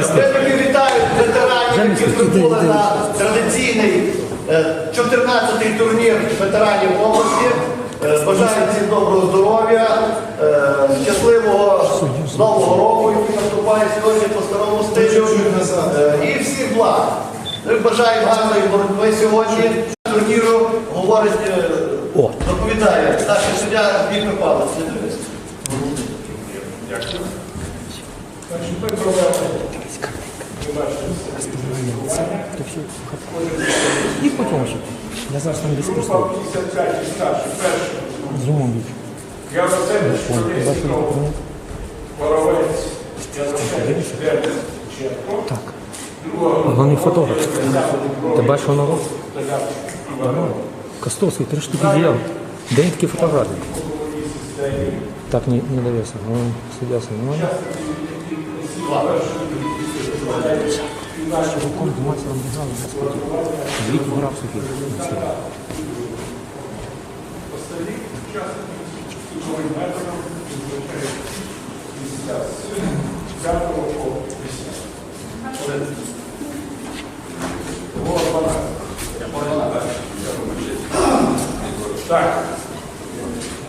Все-таки вітаю ветеранів, які прибули на традиційний е, 14-й турнір ветеранів області. Е, Бажаю всім доброго здоров'я, е, щасливого нового року, який наступає сьогодні по старому стилю. Е, І всіх благ. Ми бажаємо гарної боротьби сьогодні. Турніру говорить, е, доповідає старший суддя Віктор Павлович. Ми провели І потім ще. Я зараз там десь група просто 55 і старші. Перший зумовлю. Яросевич Шовєцького, Боровець, Яросевич Дербес, Чепко. Так. Другого Головний фотограф. Ти бачиш воно? Іванов, Костовський, три штуки діяв. Де він такі фотографії? Так, не, не довеся. Ну, суддя сам. Ну, Руком думаться розбігали, господи. Звідки грав сухий. Кучовий метром, звичайно, 50 по 50. Було 12. Так.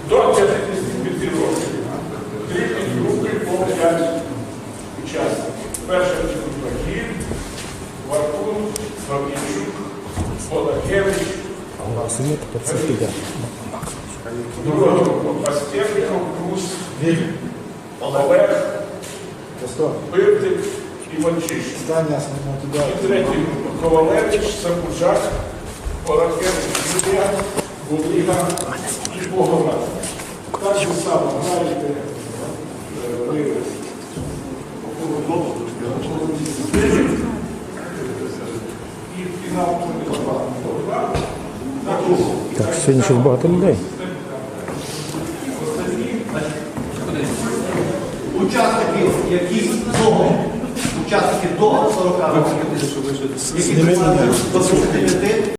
До 55 років. Потрібні групи по 5 Це піде. друга група Пастєвников, Крус, Олег, Пивтик і Манчишин. І група Ковалевич, Сапужак, Полакевич, Юлія, Булига і Богомат. Так же само граєте Так, сьогодні щось багато людей. Учасників, які до учасників до 40 років, які до 29